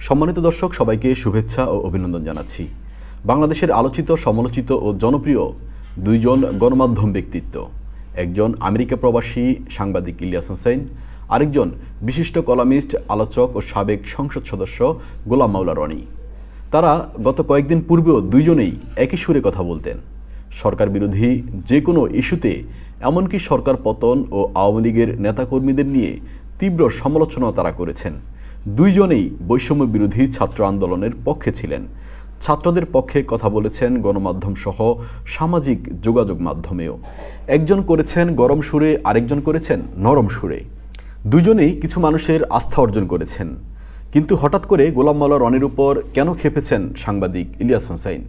সম্মানিত দর্শক, সবাইকে শুভেচ্ছা ও অভিনন্দন জানাচ্ছি। বাংলাদেশের আলোচিত, সমালোচিত ও জনপ্রিয় দুইজন গণমাধ্যম ব্যক্তিত্ব। একজন আমেরিকা প্রবাসী সাংবাদিক ইলিয়াস হোসেন, আরেকজন বিশিষ্ট কলামিস্ট, আলোচক ও সাবেক সংসদ সদস্য গোলাম মাওলা রনি। তারা গত কয়েকদিন পূর্বেও দুইজনেই একই সুরে কথা বলতেন। সরকার বিরোধী যে কোনো ইস্যুতে, এমনকি সরকার পতন ও আওয়ামী লীগের নেতাকর্মীদের নিয়ে তীব্র সমালোচনা তারা করেছেন। দুইজনেই বৈষম্য বিরোধী ছাত্র আন্দোলনের পক্ষে ছিলেন। ছাত্রদের পক্ষে কথা বলেছেন গণমাধ্যম সহ সামাজিক যোগাযোগ মাধ্যমেও। একজন করেছেন গরম সুরে, আরেকজন করেছেন নরম সুরে। দুজনেই কিছু মানুষের আস্থা অর্জন করেছেন। কিন্তু হঠাৎ করে গোলাম মাল্লা রনির উপর কেন খেপেছেন সাংবাদিক ইলিয়াস হোসাইন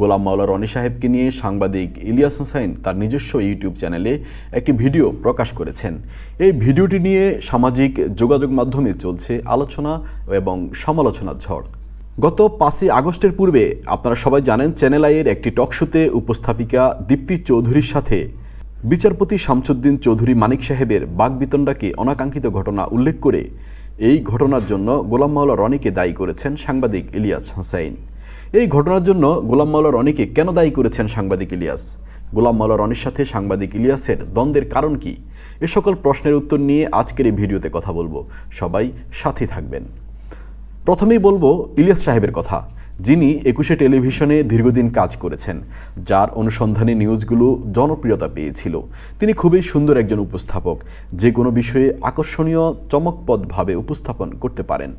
গোলাম মাওলা রনি সাহেবকে নিয়ে সাংবাদিক ইলিয়াস হোসাইন তার নিজস্ব ইউটিউব চ্যানেলে একটি ভিডিও প্রকাশ করেছেন। এই ভিডিওটি নিয়ে সামাজিক যোগাযোগ মাধ্যমে চলছে আলোচনা এবং সমালোচনার ঝড়। গত পাঁচই আগস্টের পূর্বে আপনারা সবাই জানেন চ্যানেল আইয়ের একটি টকশোতে উপস্থাপিকা দীপ্তি চৌধুরীর সাথে বিচারপতি শামসুদ্দিন চৌধুরী মানিক সাহেবের বাগবিতণ্ডাকে অনাকাঙ্ক্ষিত ঘটনা উল্লেখ করে এই ঘটনার জন্য গোলাম মাওলা রনিকে দায়ী করেছেন সাংবাদিক ইলিয়াস হোসাইন। এই ঘটনার জন্য গোলাম মাওলার রনিকে কেন দায়ী করেছেন সাংবাদিক ইলিয়াস? গোলাম মাওলা রনির সাথে সাংবাদিক ইলিয়াসের দ্বন্দ্বের কারণ কি? এ সকল প্রশ্নের উত্তর নিয়ে আজকের এই ভিডিওতে কথা বলব। সবাই সাথে থাকবেন। প্রথমেই বলব ইলিয়াস সাহেবের কথা। যিনি একুশে টেলিভিশনে দীর্ঘদিন কাজ করেছেন, যার অনুসন্ধানী নিউজগুলো জনপ্রিয়তা পেয়েছিল। তিনি খুবই সুন্দর একজন উপস্থাপক, যে কোনো বিষয়ে আকর্ষণীয় চমকপদভাবে উপস্থাপন করতে পারেন।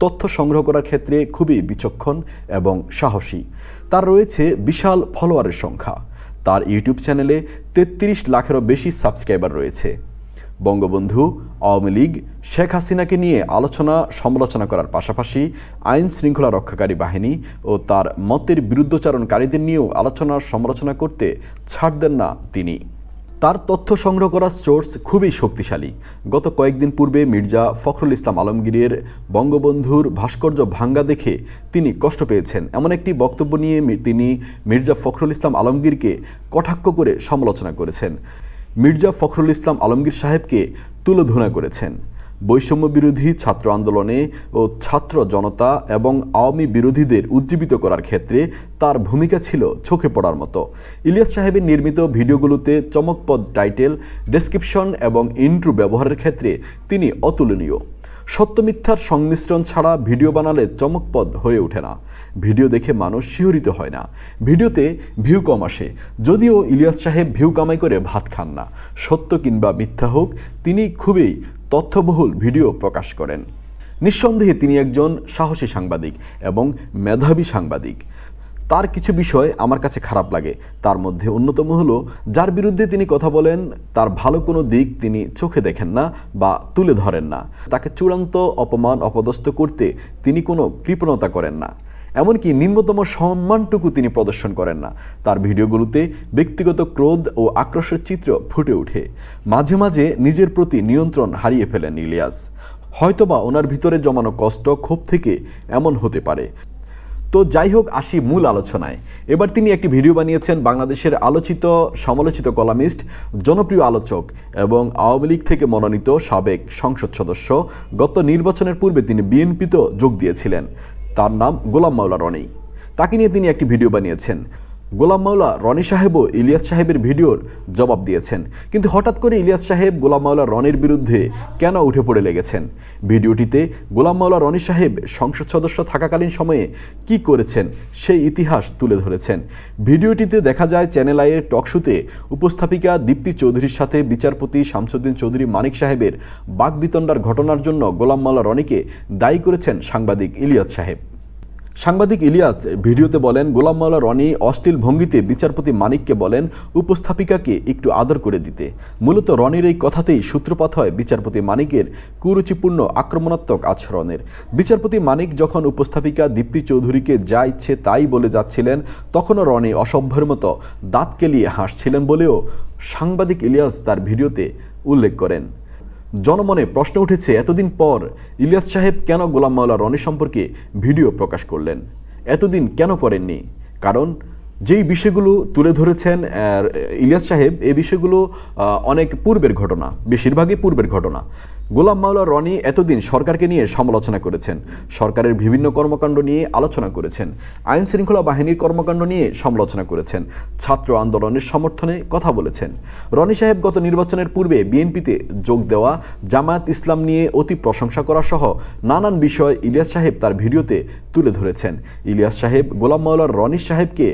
তথ্য সংগ্রহ করার ক্ষেত্রে খুবই বিচক্ষণ এবং সাহসী। তার রয়েছে বিশাল ফলোয়ারের সংখ্যা। তার ইউটিউব চ্যানেলে তেত্রিশ লাখেরও বেশি সাবস্ক্রাইবার রয়েছে। বঙ্গবন্ধু, আওয়ামী লীগ, শেখ হাসিনাকে নিয়ে আলোচনা, সমালোচনা করার পাশাপাশি আইন শৃঙ্খলা রক্ষাকারী বাহিনী ও তার মতের বিরুদ্ধচারণকারীদের নিয়েও আলোচনা, সমালোচনা করতে ছাড় দেন না তিনি। তার তথ্য সংগ্রহ করা সোর্স খুবই শক্তিশালী। গত কয়েকদিন পূর্বে মির্জা ফখরুল ইসলাম আলমগীরের বঙ্গবন্ধুর ভাস্কর্য ভাঙ্গা দেখে তিনি কষ্ট পেয়েছেন। এমন একটি বক্তব্য নিয়ে তিনি মির্জা ফখরুল ইসলাম আলমগীরকে কটাক্ষ করে সমালোচনা করেছেন। মির্জা ফখরুল ইসলাম আলমগীর সাহেবকে তুলোধনা করেছেন। বৈষম্য বিরোধী ছাত্র আন্দোলনে ও ছাত্র জনতা এবং আওয়ামী বিরোধীদের উজ্জীবিত করার ক্ষেত্রে তার ভূমিকা ছিল চোখে পড়ার মতো। ইলিয়াস সাহেবের নির্মিত ভিডিওগুলোতে চমকপদ টাইটেল, ডেসক্রিপশন এবং ইন্ট্রু ব্যবহারের ক্ষেত্রে তিনি অতুলনীয়। সত্য মিথ্যার সংমিশ্রণ ছাড়া ভিডিও বানালে চমকপদ হয়ে ওঠে না। ভিডিও দেখে মানুষ শিহরিত হয় না। ভিডিওতে ভিউ কম আসে। যদিও ইলিয়াস সাহেব ভিউ কামাই করে ভাত খান না। সত্য কিংবা মিথ্যা হোক, তিনি খুবই তথ্যবহুল ভিডিও প্রকাশ করেন। নিঃসন্দেহে তিনি একজন সাহসী সাংবাদিক এবং মেধাবী সাংবাদিক। তার কিছু বিষয় আমার কাছে খারাপ লাগে। তার মধ্যে অন্যতম হলো, যার বিরুদ্ধে তিনি কথা বলেন, তার ভালো কোনো দিক তিনি চোখে দেখেন না বা তুলে ধরেন না। তাকে চূড়ান্ত অপমান, অপদস্থ করতে তিনি কোনো কৃপণতা করেন না। এমনকি নিম্নতম সম্মানটুকু তিনি প্রদর্শন করেন না। তার ভিডিওগুলোতে ব্যক্তিগত ক্রোধ ও আক্রোশের চিত্র ফুটে ওঠে। মাঝে মাঝে নিজের প্রতি নিয়ন্ত্রণ হারিয়ে ফেলেন ইলিয়াস। হয়তোবা ওনার ভিতরে জমানো কষ্ট ক্ষোভ থেকে এমন হতে পারে। তো যাই হোক, আসি মূল আলোচনায়। এবার তিনি একটি ভিডিও বানিয়েছেন বাংলাদেশের আলোচিত, সমালোচিত কলামিস্ট, জনপ্রিয় আলোচক এবং আওয়ামী লীগ থেকে মনোনীত সাবেক সংসদ সদস্য। গত নির্বাচনের পূর্বে তিনি বিএনপিতে যোগ দিয়েছিলেন। তার নাম গোলাম মাওলা রনি। তাকে নিয়ে তিনি একটি ভিডিও বানিয়েছেন। গোলাম মাওলা রনি সাহেবও ইলিয়াস সাহেবের ভিডিওর জবাব দিয়েছেন। কিন্তু হঠাৎ করে ইলিয়াস সাহেব, গোলাম মাওলা রনির বিরুদ্ধে কেন উঠে পড়ে লেগেছেন? ভিডিওটিতে গোলাম মাওলা রনি সাহেব সংসদ সদস্য থাকাকালীন সময়ে কি করেছেন সেই ইতিহাস তুলে ধরেছেন। ভিডিওটিতে দেখা যায়, চ্যানেল আইয়ের টকশুতে উপস্থাপিকা দীপ্তি চৌধুরীর সাথে বিচারপতি শামসুদ্দিন চৌধুরী মানিক সাহেবের বাগবিতণ্ডার ঘটনার জন্য গোলাম মাওলা রনিকে দায়ী করেছেন সাংবাদিক ইলিয়াস সাহেব। সাংবাদিক ইলিয়াস ভিডিওতে বলেন, গোলাম মাওলা রনি অশ্লীল ভঙ্গিতে বিচারপতি মানিককে বলেন, উপস্থাপিকাকে একটু আদর করে দিতে। মূলত রনির এই কথাতেই সূত্রপাত হয় বিচারপতি মানিকের কুরুচিপূর্ণ আক্রমণাত্মক আচরণের। বিচারপতি মানিক যখন উপস্থাপিকা দীপ্তি চৌধুরীকে যা ইচ্ছে তাই বলে যাচ্ছিলেন, তখনও রনি অসভ্যের মতো দাঁত কেলিয়ে হাসছিলেন বলেও সাংবাদিক ইলিয়াস তার ভিডিওতে উল্লেখ করেন। জনমনে প্রশ্ন উঠেছে, এতদিন পর ইলিয়াস সাহেব কেন গোলাম মাওলা রনি সম্পর্কে ভিডিও প্রকাশ করলেন? এতদিন কেন করেননি? কারণ যেই বিষয়গুলো তুলে ধরেছেন ইলিয়াস সাহেব এই বিষয়গুলো অনেক পূর্বের ঘটনা, বেশিরভাগই পূর্বের ঘটনা। গোলাম মাওলা রনি এতদিন সরকারকে নিয়ে সমালোচনা করেছেন। সরকারের বিভিন্ন কর্মকাণ্ড নিয়ে আলোচনা করেছেন। আইন শৃঙ্খলা বাহিনীর কর্মকাণ্ড নিয়ে সমালোচনা করেছেন। ছাত্র আন্দোলনের সমর্থনে কথা বলেছেন। রনি সাহেব গত নির্বাচনের পূর্বে বিএনপিতে যোগ দেওয়া, জামায়াত ইসলাম নিয়ে অতি প্রশংসা করা সহ নানান বিষয় ইলিয়াস সাহেব তার ভিডিওতে তুলে ধরেছেন। ইলিয়াস সাহেব, গোলাম মাওলার রনি সাহেবকে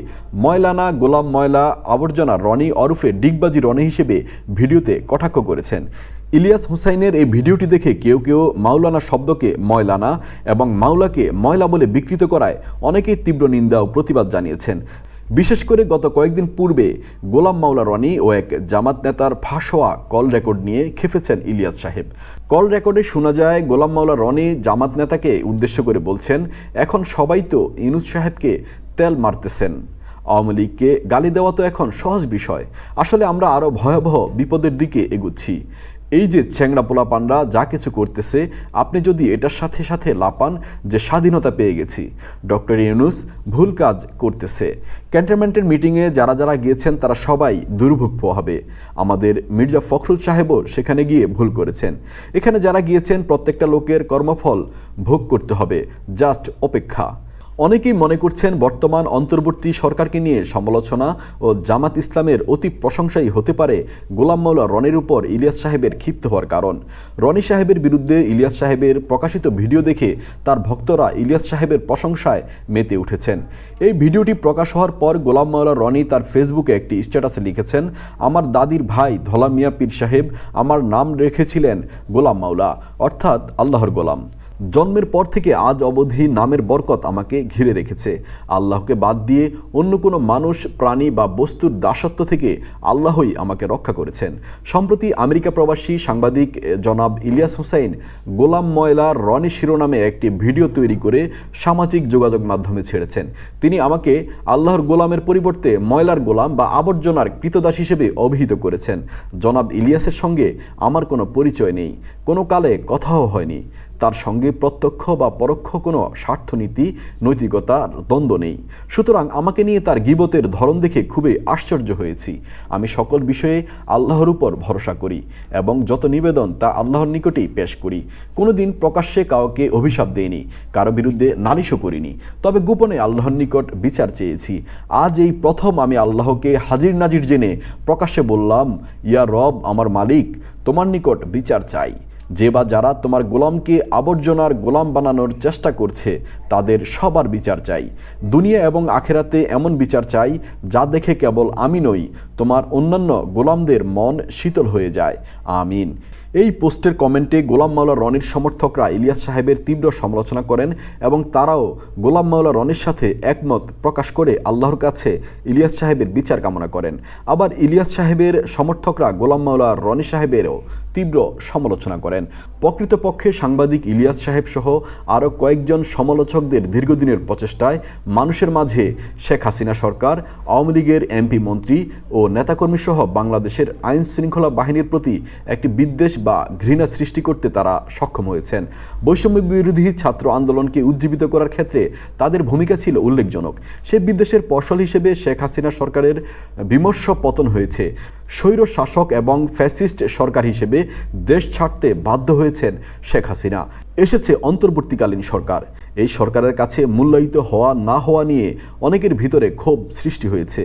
ময়লানা গোলাম ময়লা আবর্জনা রনি ওরফে ডিগবাজি রনি হিসেবে ভিডিওতে কটাক্ষ করেছেন। ইলিয়াস হুসাইনের এই ভিডিওটি দেখে কেউ কেউ মাওলানা শব্দকে ময়লানা এবং মাওলাকে ময়লা বলে বিকৃত করায় অনেকেই তীব্র নিন্দা ও প্রতিবাদ জানিয়েছেন। বিশেষ করে গত কয়েকদিন পূর্বে গোলাম মাওলা রনি ও এক জামাত নেতার ফাঁস হওয়া কল রেকর্ড নিয়ে খেপেছেন ইলিয়াস সাহেব। কল রেকর্ডে শোনা যায়, গোলাম মাওলা রনি জামাত নেতাকে উদ্দেশ্য করে বলছেন, এখন সবাই তো ইনুজ সাহেবকে তেল মারতেছেন। আওয়ামী লীগকে গালি দেওয়া তো এখন সহজ বিষয়। আসলে আমরা আরও ভয়াবহ বিপদের দিকে এগুচ্ছি। এই যে চ্যাংড়া পোলা পান্ডা যা কিছু করতেছে, আপনি যদি এটার সাথে সাথে লাপান যে স্বাধীনতা পেয়ে গেছি। ডক্টর ইউনুস ভুল কাজ করতেছে। ক্যান্টনমেন্টের মিটিংয়ে যারা যারা গিয়েছেন, তারা সবাই দুর্ভোগ হবে আমাদের মির্জা ফখরুল সাহেবও সেখানে গিয়ে ভুল করেছেন। এখানে যারা গিয়েছেন, প্রত্যেকটা লোকের কর্মফল ভোগ করতে হবে। জাস্ট অপেক্ষা। অনেকেই মনে করছেন বর্তমান অন্তর্বর্তী সরকারকে নিয়ে সমালোচনা ও জামাত ইসলামের অতি প্রশংসাই হতে পারে গোলাম মাওলা রনির উপর ইলিয়াস সাহেবের ক্ষিপ্ত হওয়ার কারণ। রনি সাহেবের বিরুদ্ধে ইলিয়াস সাহেবের প্রকাশিত ভিডিও দেখে তার ভক্তরা ইলিয়াস সাহেবের প্রশংসায় মেতে উঠেছেন। এই ভিডিওটি প্রকাশ হওয়ার পর গোলাম মাওলা রনি তার ফেসবুকে একটি স্ট্যাটাসে লিখেছেন, আমার দাদির ভাই ধলা মিয়া পীর সাহেব আমার নাম রেখেছিলেন গোলাম মাওলা, অর্থাৎ আল্লাহর গোলাম। জন্মের পর থেকে আজ অবধি নামের বরকত আমাকে ঘিরে রেখেছে। আল্লাহকে বাদ দিয়ে অন্য কোনো মানুষ, প্রাণী বা বস্তুর দাসত্ব থেকে আল্লাহই আমাকে রক্ষা করেছেন। সম্প্রতি আমেরিকা প্রবাসী সাংবাদিক জনাব ইলিয়াস হুসাইন গোলাম ময়লা রনি শিরোনামে একটি ভিডিও তৈরি করে সামাজিক যোগাযোগ মাধ্যমে ছেড়েছেন। তিনি আমাকে আল্লাহর গোলামের পরিবর্তে ময়লার গোলাম বা আবর্জনার কৃতদাস হিসেবে অভিহিত করেছেন। জনাব ইলিয়াসের সঙ্গে আমার কোনো পরিচয় নেই। কোনো কালে কথাও হয়নি। তার সঙ্গে প্রত্যক্ষ বা পরোক্ষ কোনো স্বার্থনীতি নৈতিকতার দ্বন্দ্ব নেই। সুতরাং আমাকে নিয়ে তার গিবতের ধরন দেখে খুবই আশ্চর্য হয়েছি। আমি সকল বিষয়ে আল্লাহর উপর ভরসা করি এবং যত নিবেদন তা আল্লাহর নিকটেই পেশ করি। কোনোদিন প্রকাশ্যে কাউকে অভিশাপ দেয়নি কারও বিরুদ্ধে নালিশও করিনি। তবে গোপনে আল্লাহর নিকট বিচার চেয়েছি। আজ এই প্রথম আমি আল্লাহকে হাজির নাজির জেনে প্রকাশ্যে বললাম, ইয়া রব, আমার মালিক, তোমার নিকট বিচার চাই। যে বা যারা তোমার গোলামকে আবর্জনার গোলাম বানানোর চেষ্টা করছে, তাদের সবার বিচার চাই। দুনিয়া এবং আখেরাতে এমন বিচার চাই, যা দেখে কেবল আমি নই, তোমার অন্যান্য গোলামদের মন শীতল হয়ে যায়। আমিন। এই পোস্টের কমেন্টে গোলাম মাওলা রনির সমর্থকরা ইলিয়াস সাহেবের তীব্র সমালোচনা করেন এবং তারাও গোলাম মাওলা রনির সাথে একমত প্রকাশ করে আল্লাহর কাছে ইলিয়াস সাহেবের বিচার কামনা করেন। আবার ইলিয়াস সাহেবের সমর্থকরা গোলাম মাওলা রনি সাহেবেরও তীব্র সমালোচনা করেন। প্রকৃতপক্ষে সাংবাদিক ইলিয়াস সাহেব সহ আরও কয়েকজন সমালোচকদের দীর্ঘদিনের প্রচেষ্টায় মানুষের মাঝে শেখ হাসিনা সরকার, আওয়ামী লীগের এমপি মন্ত্রী ও নেতাকর্মী সহ বাংলাদেশের আইন শৃঙ্খলা বাহিনীর প্রতি একটি বিদ্বেষ বা ঘৃণা সৃষ্টি করতে তারা সক্ষম হয়েছেন। বৈষম্য বিরোধী ছাত্র আন্দোলনকে উজ্জীবিত করার ক্ষেত্রে তাদের ভূমিকা ছিল উল্লেখজনক। সে বিদ্বেষের ফসল হিসেবে শেখ হাসিনা সরকারের বিমর্ষ পতন হয়েছে। স্বৈর শাসক এবং ফ্যাসিস্ট সরকার হিসেবে দেশ ছাড়তে বাধ্য হয়েছেন শেখ হাসিনা। এসেছে অন্তর্বর্তীকালীন সরকার। এই সরকারের কাছে মূল্যায়িত হওয়া না হওয়া নিয়ে অনেকের ভিতরে ক্ষোভ সৃষ্টি হয়েছে।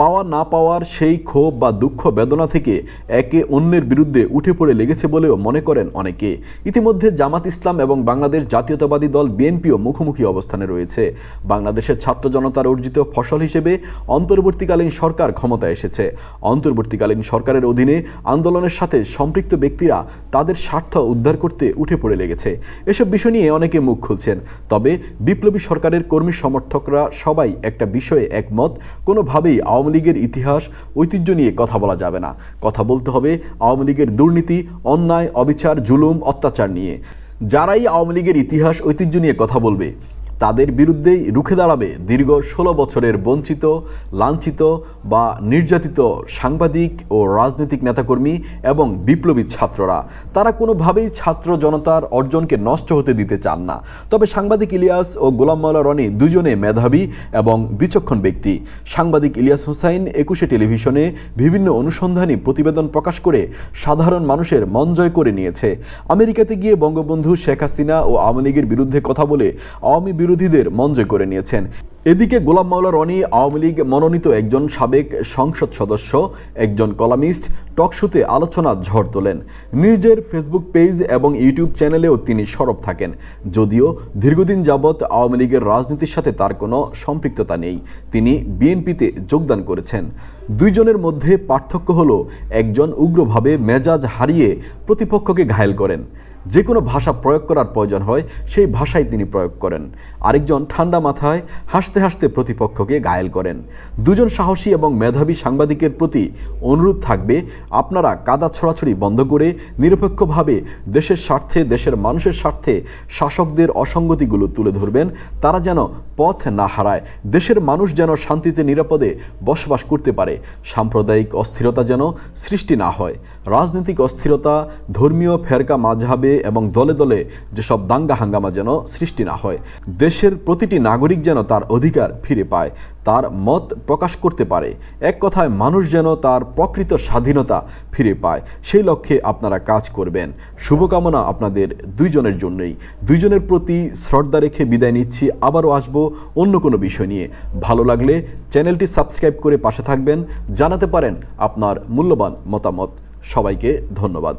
পাওয়া না পাওয়ার সেই ক্ষোভ বা দুঃখ বেদনা থেকে একে অন্যের বিরুদ্ধে উঠে পড়ে লেগেছে বলেও মনে করেন অনেকে। ইতিমধ্যে জামাত ইসলাম এবং বাংলাদেশ জাতীয়তাবাদী দল বিএনপিও মুখোমুখি অবস্থানে রয়েছে। বাংলাদেশের ছাত্র জনতার অর্জিত ফসল হিসেবে অন্তর্বর্তীকালীন সরকার ক্ষমতায় এসেছে। অন্তর্বর্তীকালীন সরকারের অধীনে আন্দোলনের সাথে সম্পৃক্ত ব্যক্তিরা তাদের স্বার্থ উদ্ধার করতে উঠে পড়ে লেগেছে। এসব বিষয় নিয়ে অনেকে মুখ খুলছেন। তবে বিপ্লবী সরকারের কর্মী সমর্থকরা সবাই একটা বিষয়ে একমত। কোনোভাবেই আওয়ামী লীগের ইতিহাস, ঐতিহ্য নিয়ে কথা বলা যাবে না। কথা বলতে হবে আওয়ামী লীগের দুর্নীতি, অন্যায়, অবিচার, জুলুম, অত্যাচার নিয়ে। যারাই আওয়ামী লীগের ইতিহাস, ঐতিহ্য নিয়ে কথা বলবে তাদের বিরুদ্ধেই রুখে দাঁড়াবে দীর্ঘ ষোলো বছরের বঞ্চিত, লাঞ্ছিত বা নির্যাতিত সাংবাদিক ও রাজনৈতিক নেতাকর্মী এবং বিপ্লবী ছাত্ররা। তারা কোনোভাবেই ছাত্র জনতার অর্জনকে নষ্ট হতে দিতে চান না। তবে সাংবাদিক ইলিয়াস ও গোলাম মাওলা রনি দুজনে মেধাবী এবং বিচক্ষণ ব্যক্তি। সাংবাদিক ইলিয়াস হোসাইন একুশে টেলিভিশনে বিভিন্ন অনুসন্ধানী প্রতিবেদন প্রকাশ করে সাধারণ মানুষের মন জয় করে নিয়েছে। আমেরিকাতে গিয়ে বঙ্গবন্ধু শেখ হাসিনা ও আওয়ামী লীগের বিরুদ্ধে কথা বলে আওয়ামী বিরোধীদের জয় করে নিয়েছেন। এদিকে গোলাম মাওলা রনি আওয়ামী লীগ মনোনীত একজন সাবেক সংসদ সদস্য, একজন কলামিস্ট টকশোতে আলোচনা ঝড় তোলেন। নিজের ফেসবুক পেজ এবং ইউটিউব চ্যানেলেও তিনি সরব থাকেন। যদিও দীর্ঘদিন যাবৎ আওয়ামী লীগের রাজনীতির সাথে তার কোনো সম্পৃক্ততা নেই। তিনি বিএনপিতে যোগদান করেছেন। দুইজনের মধ্যে পার্থক্য হলো, একজন উগ্রভাবে মেজাজ হারিয়ে প্রতিপক্ষকে ঘায়েল করেন। যে কোনো ভাষা প্রয়োগ করার প্রয়োজন হয়, সেই ভাষাই তিনি প্রয়োগ করেন। আরেকজন ঠান্ডা মাথায় হাসতে হাসতে প্রতিপক্ষকে ঘায়েল করেন। দুজন সাহসী এবং মেধাবী সাংবাদিকের প্রতি অনুরোধ থাকবে, আপনারা কাদা ছড়াছড়ি বন্ধ করে নিরপেক্ষভাবে দেশের স্বার্থে, দেশের মানুষের স্বার্থে শাসকদের অসঙ্গতিগুলো তুলে ধরবেন। তারা যেন পথ না হারায়, দেশের মানুষ যেন শান্তিতে নিরাপদে বসবাস করতে পারে। সাম্প্রদায়িক অস্থিরতা যেন সৃষ্টি না হয়। রাজনৈতিক অস্থিরতা, ধর্মীয় ফেরকা মাঝহাবে এবং দলে দলে যেসব দাঙ্গা হাঙ্গামা যেন সৃষ্টি না হয়, দেশের প্রতিটি নাগরিক যেন তার অধিকার ফিরে পায়, তার মত প্রকাশ করতে পারে। এক কথায়, মানুষ যেন তার প্রকৃত স্বাধীনতা ফিরে পায়। সেই লক্ষ্যে আপনারা কাজ করবেন। শুভকামনা আপনাদের দুইজনের জন্যই। দুইজনের প্রতি শ্রদ্ধা রেখে বিদায় নিচ্ছি। আবারও আসব অন্য কোনো বিষয় নিয়ে। ভালো লাগলে চ্যানেলটি সাবস্ক্রাইব করে পাশে থাকবেন। জানাতে পারেন আপনার মূল্যবান মতামত। সবাইকে ধন্যবাদ।